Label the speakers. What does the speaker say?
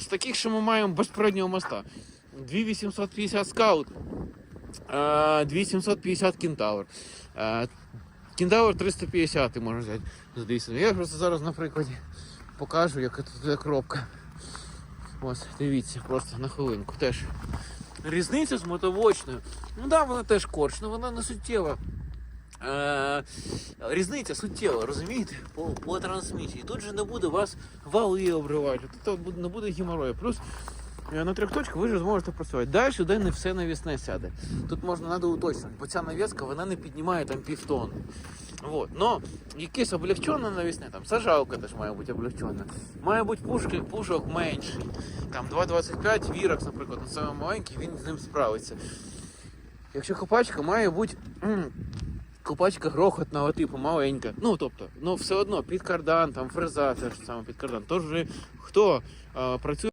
Speaker 1: з таких, що ми маємо без переднього моста. 2850 скаут, е, 2750 кентавр. Е, Кентавр 350 ти можеш взяти з. Я просто зараз на прикладі покажу, яка тут коробка. Ось, дивіться, просто на хвилинку теж. Різниця з мотовочною. Ну да, вона теж корч, але вона не суттєва. Е, різниця суттєва, розумієте? По, по трансмісії. Тут же не буде вас вали обривати, тут не буде геморою. Плюс е, на трьох точках ви вже зможете працювати. Далі сюди не все навісне сяде. Тут можна треба уточнити, бо ця навіска вона не піднімає там півтонни. Вот. Но якесь облегчене навісне, там сажалка теж має бути облегчена. Має бути пушки, пушок менший. Там 2,25 віракс, наприклад, на саме маленький, він з ним справиться. Якщо копачка має бути. Копачка грохотного типу, маленька. Ну, тобто, ну все одно під кардан, там фреза, те ж саме під кардан. Тож хто е, працює.